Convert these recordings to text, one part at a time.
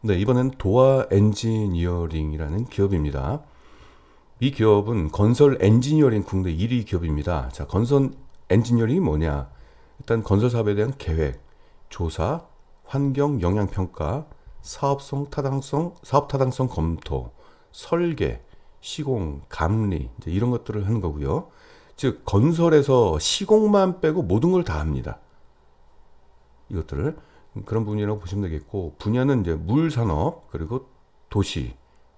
네, 이번엔 도아 엔지니어링이라는 기업입니다. 이 기업은 건설 엔지니어링 국내 1위 기업입니다. 자, 건설 엔지니어링이 뭐냐? 일단 건설 사업에 대한 계획, 조사, 환경 영향 평가, 사업성 타당성, 사업 타당성 검토, 설계, 시공, 감리 이런 것들을 하는 거고요. 즉 건설에서 시공만 빼고 모든 걸 다 합니다. 이것들을 그런 분야라고 보시면 되겠고 분야는 이제 물 산업 그리고 도시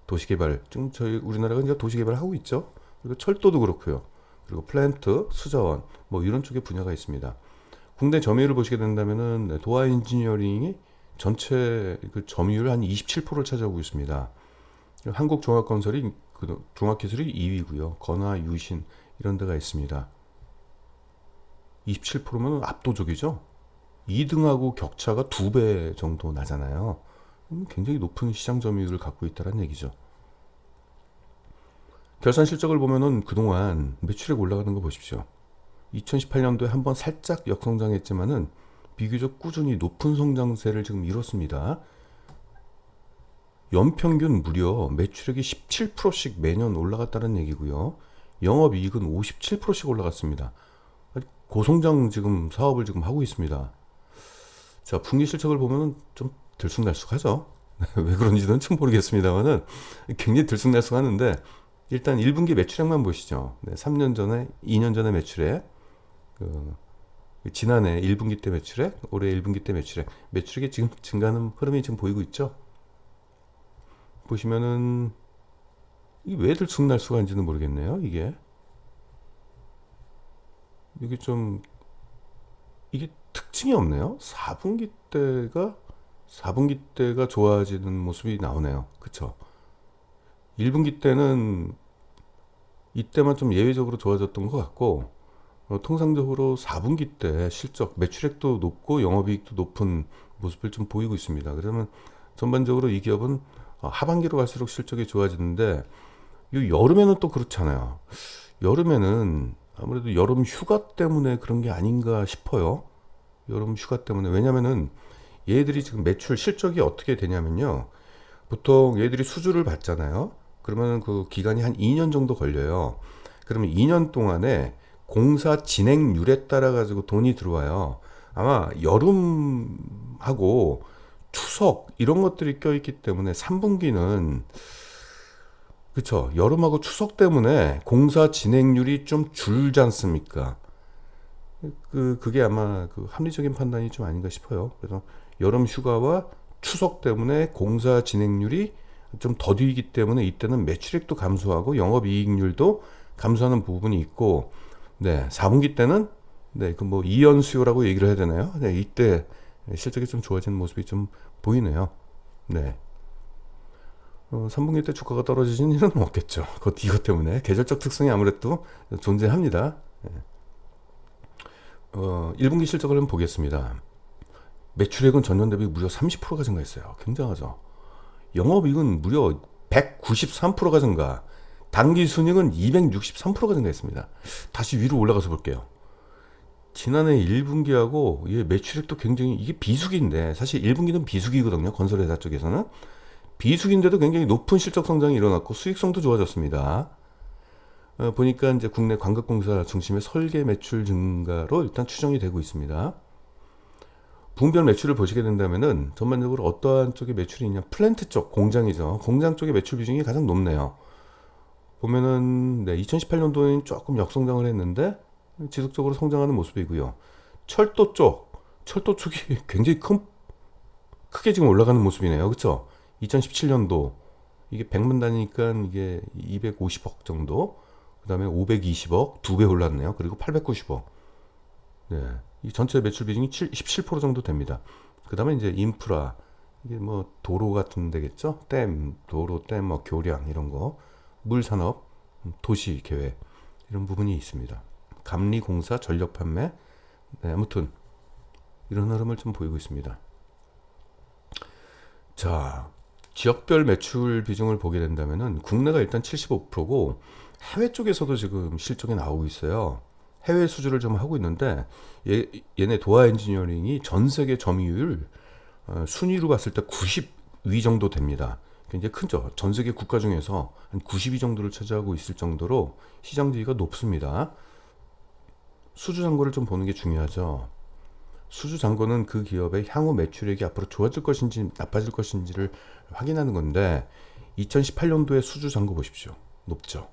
도시 개발 지금 저희 우리나라가 이제 도시 개발을 하고 있죠. 그리고 철도도 그렇고요. 그리고 플랜트, 수자원 뭐 이런 쪽의 분야가 있습니다. 국내 점유율을 보시게 된다면은 네, 도화 엔지니어링이 전체 그 점유율 한 27%를 차지하고 있습니다. 한국 종합건설이 그 종합기술이 2위고요. 건화, 유신 이런 데가 있습니다. 27%면 압도적이죠. 2등하고 격차가 두 배 정도 나잖아요. 음, 굉장히 높은 시장 점유율을 갖고 있다는 얘기죠. 결산 실적을 보면은 그동안 매출액 올라가는 거 보십시오. 2018년도에 한번 살짝 역성장했지만은 비교적 꾸준히 높은 성장세를 지금 이뤘습니다. 연평균 무려 매출액이 17%씩 매년 올라갔다는 얘기고요. 영업이익은 57%씩 올라갔습니다. 고성장 지금 사업을 지금 하고 있습니다. 자, 분기 실적을 보면 좀 들쑥날쑥하죠. 왜 그런지는 좀 모르겠습니다만은 굉장히 들쑥날쑥하는데 일단 1분기 매출액만 보시죠. 네, 3년 전에, 2년 전에 매출액, 그, 지난해 1분기 때 매출액, 올해 1분기 때 매출액, 매출액이 지금 증가하는 흐름이 지금 보이고 있죠. 보시면은 이게 왜 들쑥날쑥한지는 모르겠네요. 이게 이게 좀 이게 특징이 없네요. 4분기 때가 4분기 때가 좋아지는 모습이 나오네요. 그쵸? 1분기 때는 이때만 좀 예외적으로 좋아졌던 것 같고 어, 통상적으로 4분기 때 실적 매출액도 높고 영업이익도 높은 모습을 좀 보이고 있습니다. 그러면 전반적으로 이 기업은 어, 하반기로 갈수록 실적이 좋아지는데 이 여름에는 또 그렇잖아요. 여름에는 아무래도 여름 휴가 때문에 그런 게 아닌가 싶어요. 여름 휴가 때문에 왜냐면은 얘들이 지금 매출 실적이 어떻게 되냐면요. 보통 얘들이 수주를 받잖아요. 그러면 그 기간이 한 2년 정도 걸려요. 그러면 2년 동안에 공사 진행률에 따라 가지고 돈이 들어와요. 아마 여름하고 추석 이런 것들이 껴있기 때문에 3분기는 그쵸 여름하고 추석 때문에 공사 진행률이 좀 줄지 않습니까? 그 그게 아마 그 합리적인 판단이 좀 아닌가 싶어요. 그래서 여름 휴가와 추석 때문에 공사 진행률이 좀 더디기 때문에 이때는 매출액도 감소하고 영업이익률도 감소하는 부분이 있고 네 4분기 때는 네 그 뭐 이연 수요라고 얘기를 해야 되나요? 네 이때 실적이 좀 좋아지는 모습이 좀 보이네요. 네. 어, 3분기 때 주가가 떨어지는 일은 없겠죠. 그것 이것 때문에 계절적 특성이 아무래도 존재합니다. 네. 어, 1분기 실적을 한번 보겠습니다. 매출액은 전년 대비 무려 30%가 증가했어요. 굉장하죠. 영업이익은 무려 193%가 증가. 단기 순이익은 263%가 증가했습니다. 다시 위로 올라가서 볼게요. 지난해 1분기하고 예, 매출액도 굉장히 이게 비수기인데 사실 1분기는 비수기거든요. 건설회사 쪽에서는 비수기인데도 굉장히 높은 실적 성장이 일어났고 수익성도 좋아졌습니다. 어, 보니까 이제 국내 광급공사 중심의 설계 매출 증가로 일단 추정이 되고 있습니다. 분별 매출을 보시게 된다면은 전반적으로 어떠한 쪽의 매출이 있냐? 플랜트 쪽 공장이죠. 공장 쪽의 매출 비중이 가장 높네요. 보면은 네, 2018년도에는 조금 역성장을 했는데 지속적으로 성장하는 모습이고요. 철도 쪽 철도 쪽이 굉장히 큰 크게 지금 올라가는 모습이네요. 그렇죠 2017년도 이게 100만 단위니까 이게 250억 정도 그 다음에 520억 두 배 올랐네요 그리고 890억 네. 이 전체 매출 비중이 7, 17% 정도 됩니다. 그 다음에 이제 인프라, 이게 뭐 도로 같은 데겠죠? 댐, 도로, 댐, 뭐 교량 이런 거, 물 산업, 음, 도시 계획 이런 부분이 있습니다. 감리 공사, 전력 판매, 네, 아무튼 이런 흐름을 좀 보이고 있습니다. 자, 지역별 매출 비중을 보게 된다면은 국내가 일단 75%고 해외 쪽에서도 지금 실적이 나오고 있어요. 해외 수주를 좀 하고 있는데 얘, 얘네 도화 엔지니어링이 전 세계 점유율 어, 순위로 봤을 때 90, 위 정도 됩니다. 굉장히 크죠. 전 세계 국가 중에서 한 90위 정도를 차지하고 있을 정도로 시장 지위가 높습니다. 수주 잔고를 좀 보는 게 중요하죠. 수주 잔고는 그 기업의 향후 매출액이 앞으로 좋아질 것인지 나빠질 것인지를 확인하는 건데 2018년도에 수주 잔고 보십시오. 높죠.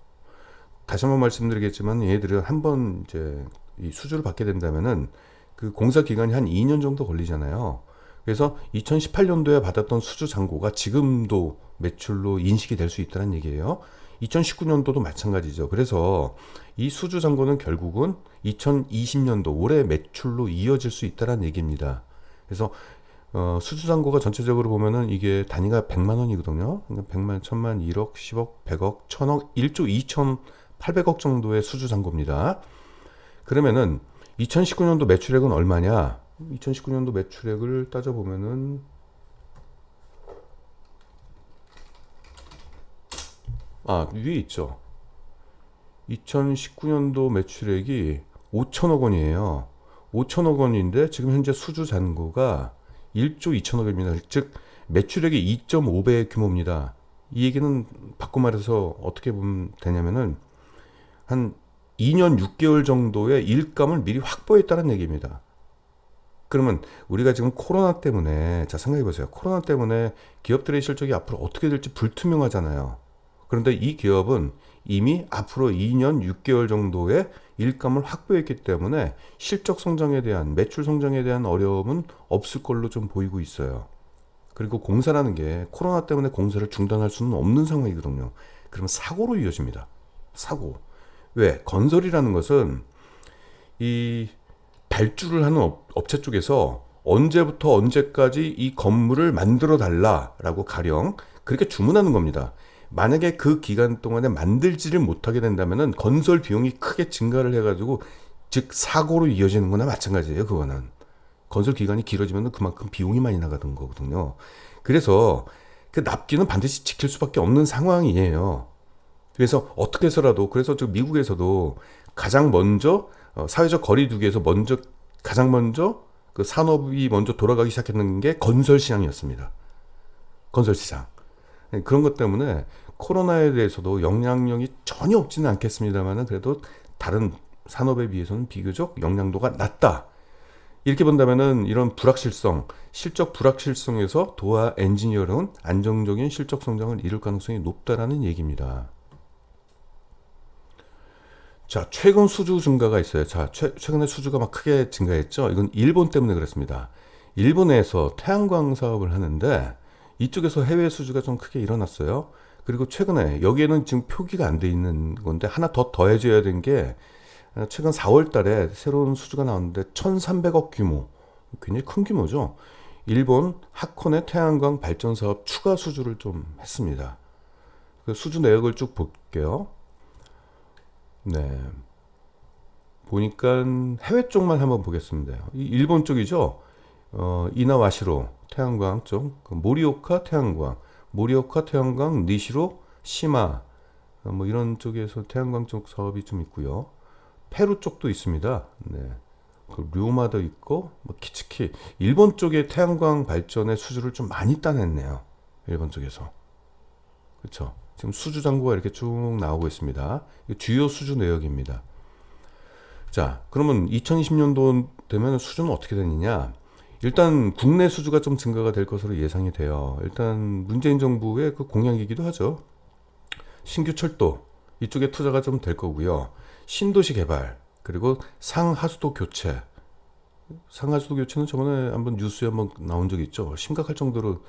다시 한번 말씀드리겠지만 얘들은 한 번 이제 이 수주를 받게 된다면은 그 공사 기간이 한 2년 정도 걸리잖아요. 그래서 2018년도에 받았던 수주 잔고가 지금도 매출로 인식이 될 수 있다는 얘기예요. 2019년도도 마찬가지죠. 그래서 이 수주 잔고는 결국은 2020년도 올해 매출로 이어질 수 있다는 얘기입니다. 그래서 어, 수주 잔고가 전체적으로 보면은 이게 단위가 100만 원이거든요. 그러니까 100만, 1000만, 1억, 10억, 100억, 1000억, 1조 2800억 정도의 수주 잔고입니다. 그러면은 2019년도 매출액은 얼마냐? 2019년도 매출액을 따져보면은 아 위에 있죠. 2019년도 매출액이 5천억 원이에요. 5천억 원인데 지금 현재 수주 잔고가 1조 2천억입니다. 즉 매출액이 2.5배의 규모입니다. 이 얘기는 바꿔 말해서 어떻게 보면 되냐면은 한 2년 6개월 정도의 일감을 미리 확보했다는 얘기입니다. 그러면 우리가 지금 코로나 때문에 자 생각해 보세요. 코로나 때문에 기업들의 실적이 앞으로 어떻게 될지 불투명하잖아요. 그런데 이 기업은 이미 앞으로 2년 6개월 정도의 일감을 확보했기 때문에 실적 성장에 대한 매출 성장에 대한 어려움은 없을 걸로 좀 보이고 있어요. 그리고 공사라는 게 코로나 때문에 공사를 중단할 수는 없는 상황이거든요. 그러면 사고로 이어집니다. 사고. 왜? 건설이라는 것은 이 발주를 하는 업, 업체 쪽에서 언제부터 언제까지 이 건물을 만들어 달라라고 가령 그렇게 주문하는 겁니다. 만약에 그 기간 동안에 만들지를 못하게 된다면은 건설 비용이 크게 증가를 해가지고 즉 사고로 이어지는 거나 마찬가지예요. 그거는 건설 기간이 길어지면 그만큼 비용이 많이 나가는 거거든요. 그래서 그 납기는 반드시 지킬 수밖에 없는 상황이에요. 그래서 어떻게 해서라도 그래서 저 미국에서도 가장 먼저 어, 사회적 거리두기에서 먼저 가장 먼저 그 산업이 먼저 돌아가기 시작했는 게 건설 시장이었습니다. 건설 시장. 네, 그런 것 때문에 코로나에 대해서도 영향력이 전혀 없지는 않겠습니다만은 그래도 다른 산업에 비해서는 비교적 영향도가 낮다. 이렇게 본다면은 이런 불확실성, 실적 불확실성에서 도화 엔지니어는 안정적인 실적 성장을 이룰 가능성이 높다라는 얘기입니다. 자, 최근 수주 증가가 있어요. 자, 최, 최근에 수주가 막 크게 증가했죠. 이건 일본 때문에 그렇습니다. 일본에서 태양광 사업을 하는데 이쪽에서 해외 수주가 좀 크게 일어났어요. 그리고 최근에 여기에는 지금 표기가 안 돼 있는 건데 하나 더 더해져야 된 게 최근 4월 달에 새로운 수주가 나왔는데 1,300억 규모. 굉장히 큰 규모죠. 일본 하코네 태양광 발전 사업 추가 수주를 좀 했습니다. 그 수주 내역을 쭉 볼게요. 네. 보니까 해외 쪽만 한번 보겠습니다. 일본 쪽이죠. 어, 이나와시로 태양광 쪽, 그 모리오카 태양광, 모리오카 태양광, 니시로, 시마, 어, 뭐 이런 쪽에서 태양광 쪽 사업이 좀 있고요. 페루 쪽도 있습니다. 네. 그 류마도 있고, 뭐 키츠키. 일본 쪽에 태양광 발전의 수주를 좀 많이 따냈네요. 일본 쪽에서. 그렇죠. 지금 수주 잔고가 이렇게 쭉 나오고 있습니다. 주요 수주 내역입니다. 자, 그러면 2020년도 되면 수주는 어떻게 되느냐? 일단 국내 수주가 좀 증가가 될 것으로 예상이 돼요. 일단 문재인 정부의 그 공약이기도 하죠. 신규 철도 이쪽에 투자가 좀 될 거고요. 신도시 개발 그리고 상하수도 교체. 상하수도 교체는 저번에 한번 뉴스에 한번 나온 적이 있죠. 심각할 정도로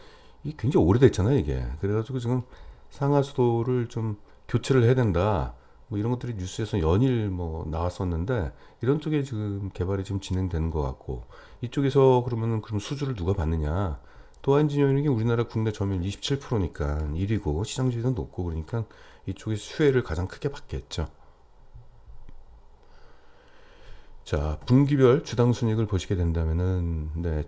이게 굉장히 오래됐잖아요, 이게. 그래가지고 지금 상하수도를 좀 교체를 해야 된다. 뭐 이런 것들이 뉴스에서 연일 뭐 나왔었는데 이런 쪽에 지금 개발이 지금 진행되는 것 같고 이쪽에서 그러면은 그럼 수주를 누가 받느냐? 엔지니어링이 우리나라 국내 점유율 27%니까 1위고 시장 지위도 높고 그러니까 이쪽에 수혜를 가장 크게 받겠죠. 자, 분기별 주당 순익을 보시게 된다면은 네.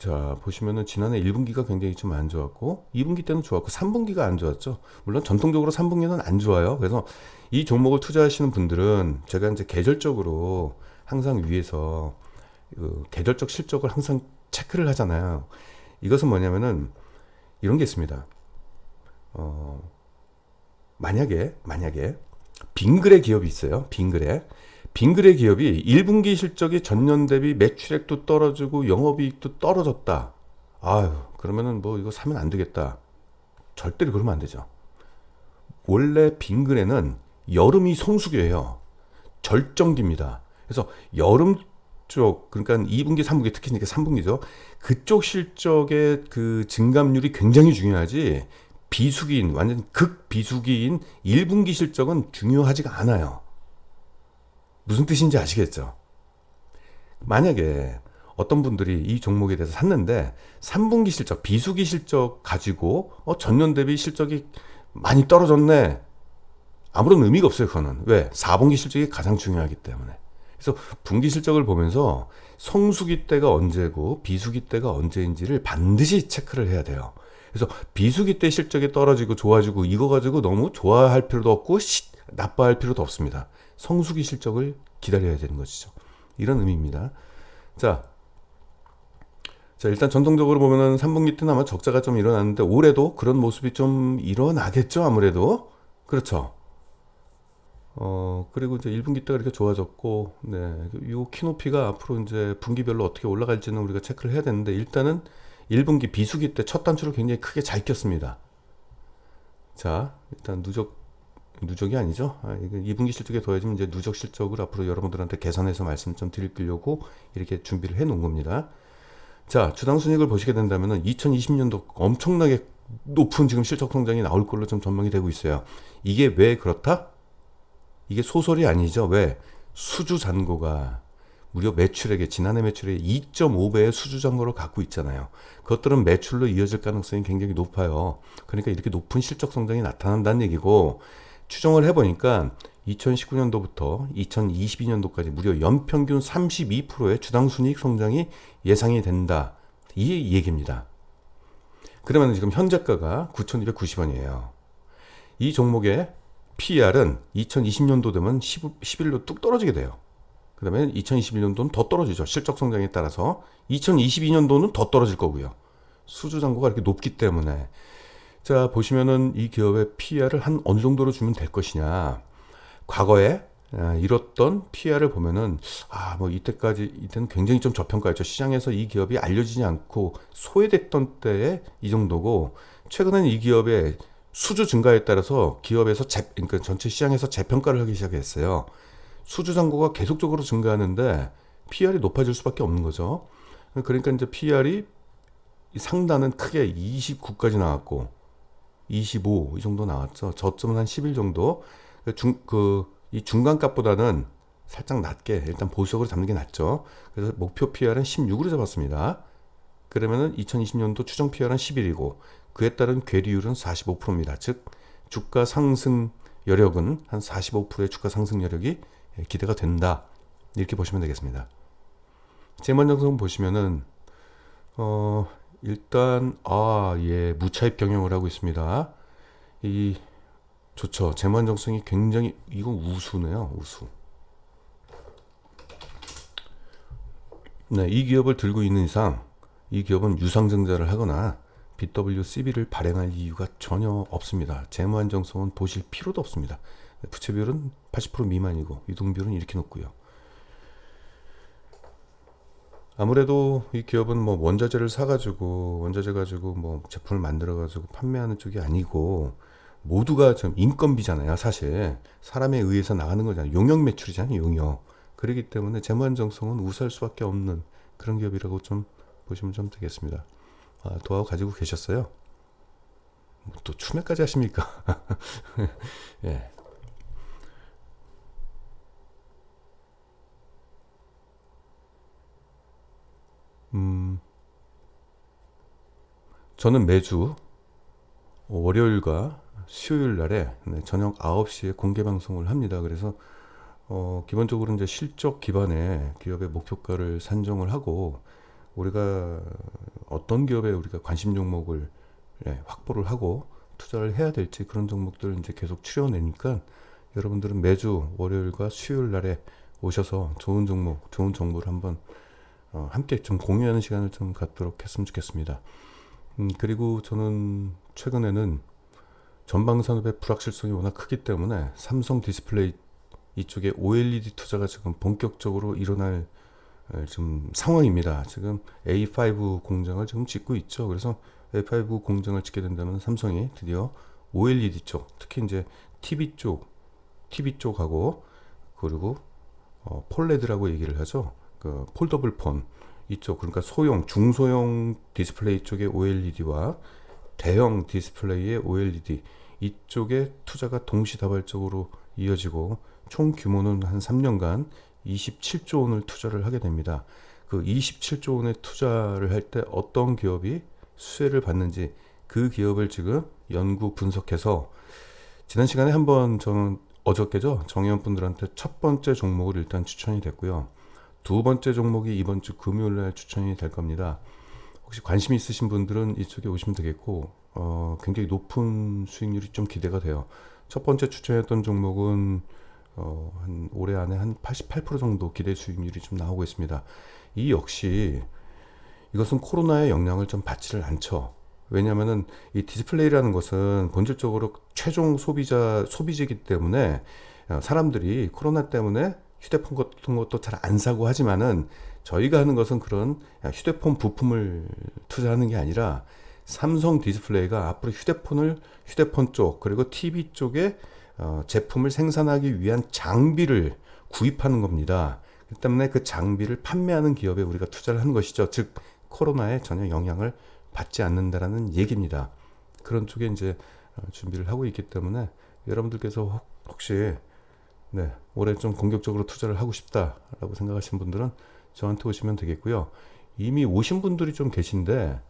자, 보시면은 지난해 1분기가 굉장히 좀 안 좋았고 2분기 때는 좋았고 3분기가 안 좋았죠. 물론 전통적으로 3분기는 안 좋아요. 그래서 이 종목을 투자하시는 분들은 제가 이제 계절적으로 항상 위에서 그 계절적 실적을 항상 체크를 하잖아요. 이것은 뭐냐면은 이런 게 있습니다. 어, 만약에 만약에 빙그레 기업이 있어요. 빙그레. 빙그레 기업이 1분기 실적이 전년 대비 매출액도 떨어지고 영업이익도 떨어졌다. 아유, 그러면은 뭐 이거 사면 안 되겠다. 절대로 그러면 안 되죠. 원래 빙그레는 여름이 성수기예요. 절정기입니다. 그래서 여름 쪽 그러니까 2분기, 3분기 특히 이게 3분기죠. 그쪽 실적의 그 증감률이 굉장히 중요하지 비수기인 완전 극 비수기인 1분기 실적은 중요하지가 않아요. 무슨 뜻인지 아시겠죠? 만약에 어떤 분들이 이 종목에 대해서 샀는데 3분기 실적, 비수기 실적 가지고 어, 전년 대비 실적이 많이 떨어졌네. 아무런 의미가 없어요, 그거는. 왜? 4분기 실적이 가장 중요하기 때문에. 그래서 분기 실적을 보면서 성수기 때가 언제고 비수기 때가 언제인지를 반드시 체크를 해야 돼요. 그래서 비수기 때 실적이 떨어지고 좋아지고 이거 가지고 너무 좋아할 필요도 없고 시, 나빠할 필요도 없습니다. 성수기 실적을 기다려야 되는 것이죠. 이런 의미입니다. 자, 자 일단 전통적으로 보면은 3분기 때는 아마 적자가 좀 일어났는데 올해도 그런 모습이 좀 일어나겠죠 아무래도 그렇죠. 어, 그리고 이제 1분기 때가 이렇게 좋아졌고, 네. 요 키높이가 앞으로 이제 분기별로 어떻게 올라갈지는 우리가 체크를 해야 되는데, 일단은 1분기 비수기 때 첫 단추를 굉장히 크게 잘 꼈습니다. 자, 일단 누적, 누적이 아니죠. 아, 이거 2분기 실적에 더해지면 이제 누적 실적을 앞으로 여러분들한테 계산해서 말씀 좀 드리려고 이렇게 준비를 해 놓은 겁니다. 자, 주당 순익을 보시게 된다면은 2020년도 엄청나게 높은 지금 실적 성장이 나올 걸로 좀 전망이 되고 있어요. 이게 왜 그렇다? 이게 소설이 아니죠. 왜? 수주 잔고가 무려 매출액의 지난해 매출의 2.5배의 수주 잔고를 갖고 있잖아요. 그것들은 매출로 이어질 가능성이 굉장히 높아요. 그러니까 이렇게 높은 실적 성장이 나타난다는 얘기고 추정을 해보니까 2019년도부터 2022년도까지 무려 연평균 32%의 주당 순이익 성장이 예상이 된다. 이 얘기입니다. 그러면 지금 현재가가 9,290원이에요. 이 종목의 PER은 2020년도 되면 10, 11로 뚝 떨어지게 돼요. 그 다음에 2021년도는 더 떨어지죠. 실적 성장에 따라서. 2022년도는 더 떨어질 거고요. 수주 잔고가 이렇게 높기 때문에. 자, 보시면은 이 기업의 PER을 한 어느 정도로 주면 될 것이냐. 과거에 아, 이뤘던 PER을 보면은 아, 뭐 이때까지 이때는 굉장히 좀 저평가였죠. 시장에서 이 기업이 알려지지 않고 소외됐던 때에 이 정도고 최근에는 이 기업의 수주 증가에 따라서 기업에서 재, 그러니까 전체 시장에서 재평가를 하기 시작했어요. 수주 잔고가 계속적으로 증가하는데 PR이 높아질 수밖에 없는 거죠. 그러니까 이제 PR이 상단은 크게 29까지 나왔고 25 이 정도 나왔죠. 저점은 한 11 정도. 중 그 이 중간 값보다는 살짝 낮게 일단 보수적으로 잡는 게 낫죠. 그래서 목표 PR은 16으로 잡았습니다. 그러면은 2020년도 추정 PR은 11이고 그에 따른 괴리율은 45%입니다. 즉 주가 상승 여력은 한 45%의 주가 상승 여력이 기대가 된다. 이렇게 보시면 되겠습니다. 재만정성 보시면은 어 일단 아 예 무차입 경영을 하고 있습니다. 이 좋죠. 재만정성이 굉장히 이건 우수네요. 우수. 네, 이 기업을 들고 있는 이상 이 기업은 유상증자를 하거나 BWCB를 발행할 이유가 전혀 없습니다. 재무 안정성은 보실 필요도 없습니다. 부채 비율은 80% 미만이고 유동 비율은 이렇게 높고요. 아무래도 이 기업은 뭐 원자재를 사가지고 원자재 가지고 뭐 제품을 만들어가지고 판매하는 쪽이 아니고 모두가 좀 인건비잖아요. 사실 사람에 의해서 나가는 거잖아요. 용역 매출이잖아요. 용역. 그렇기 때문에 재무 안정성은 우수할 수밖에 없는 그런 기업이라고 좀 보시면 좀 되겠습니다. 아, 도하고 가지고 계셨어요. 뭐또 추매까지 하십니까? 예. 음, 저는 매주 월요일과 수요일 날에 네, 저녁 9시에 공개 방송을 합니다. 그래서 어, 기본적으로 이제 실적 기반의 기업의 목표가를 산정을 하고 우리가 어떤 기업에 우리가 관심 종목을 예, 확보를 하고 투자를 해야 될지 그런 종목들을 이제 계속 추려내니까 여러분들은 매주 월요일과 수요일 날에 오셔서 좋은 종목, 좋은 정보를 한번 어, 함께 좀 공유하는 시간을 좀 갖도록 했으면 좋겠습니다. 음, 그리고 저는 최근에는 전방 산업의 불확실성이 워낙 크기 때문에 삼성 디스플레이 이쪽에 OLED 투자가 지금 본격적으로 일어날 에, 지금 상황입니다. 지금 A5 공장을 지금 짓고 있죠. 그래서 A5 공장을 짓게 된다면 삼성이 드디어 OLED 쪽, 특히 이제 TV 쪽, TV 쪽하고 그리고 어, 폴레드라고 얘기를 하죠. 그 폴더블 폰 이쪽 그러니까 소형, 중소형 디스플레이 쪽의 OLED와 대형 디스플레이의 OLED 이쪽에 투자가 동시다발적으로 이어지고 총 규모는 한 3년간 27조 원을 투자를 하게 됩니다. 그 27조 원의 투자를 할 때 어떤 기업이 수혜를 받는지 그 기업을 지금 연구 분석해서 지난 시간에 한번 저는 어저께죠 정의원 분들한테 첫 번째 종목을 일단 추천이 됐고요. 두 번째 종목이 이번 주 금요일 날 추천이 될 겁니다. 혹시 관심 있으신 분들은 이쪽에 오시면 되겠고 어, 굉장히 높은 수익률이 좀 기대가 돼요. 첫 번째 추천했던 종목은 어, 한 올해 안에 한 88% 정도 기대 수익률이 좀 나오고 있습니다. 이 역시 이것은 코로나의 영향을 좀 받지를 않죠. 왜냐하면은 이 디스플레이라는 것은 본질적으로 최종 소비자 소비재이기 때문에 어, 사람들이 코로나 때문에 휴대폰 같은 것도 잘 안 사고 하지만은 저희가 하는 것은 그런 휴대폰 부품을 투자하는 게 아니라 삼성 디스플레이가 앞으로 휴대폰을 휴대폰 쪽 그리고 TV 쪽에 어, 제품을 생산하기 위한 장비를 구입하는 겁니다. 그 때문에 그 장비를 판매하는 기업에 우리가 투자를 하는 것이죠. 즉 코로나에 전혀 영향을 받지 않는다라는 얘기입니다. 그런 쪽에 이제 어, 준비를 하고 있기 때문에 여러분들께서 혹- 혹시 네, 올해 좀 공격적으로 투자를 하고 싶다라고 생각하시는 분들은 저한테 오시면 되겠고요. 이미 오신 분들이 좀 계신데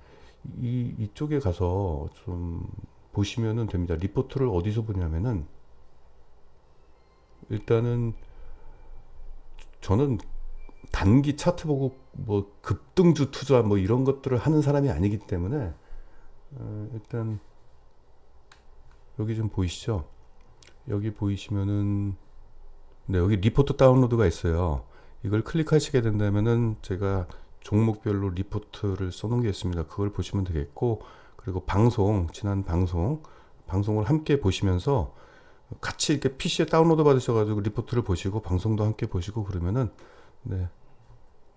이 이쪽에 가서 좀 보시면은 됩니다. 리포트를 어디서 보냐면은 일단은 저는 단기 차트 보고 뭐 급등주 투자 뭐 이런 것들을 하는 사람이 아니기 때문에 어, 일단 여기 좀 보이시죠? 여기 보이시면은 네, 여기 리포트 다운로드가 있어요. 이걸 클릭하시게 된다면은 제가 종목별로 리포트를 써놓은 게 있습니다. 그걸 보시면 되겠고 그리고 방송 지난 방송 방송을 함께 보시면서 같이 이렇게 PC에 다운로드 받으셔가지고 리포트를 보시고 방송도 함께 보시고 그러면은 네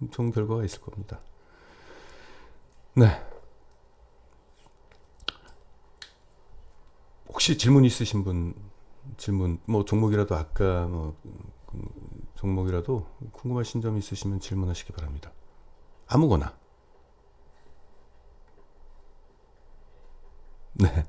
좋은 결과가 있을 겁니다. 네. 혹시 질문 있으신 분 질문 뭐 종목이라도 아까 뭐 음, 종목이라도 궁금하신 점 있으시면 질문하시기 바랍니다. 아무거나. 네.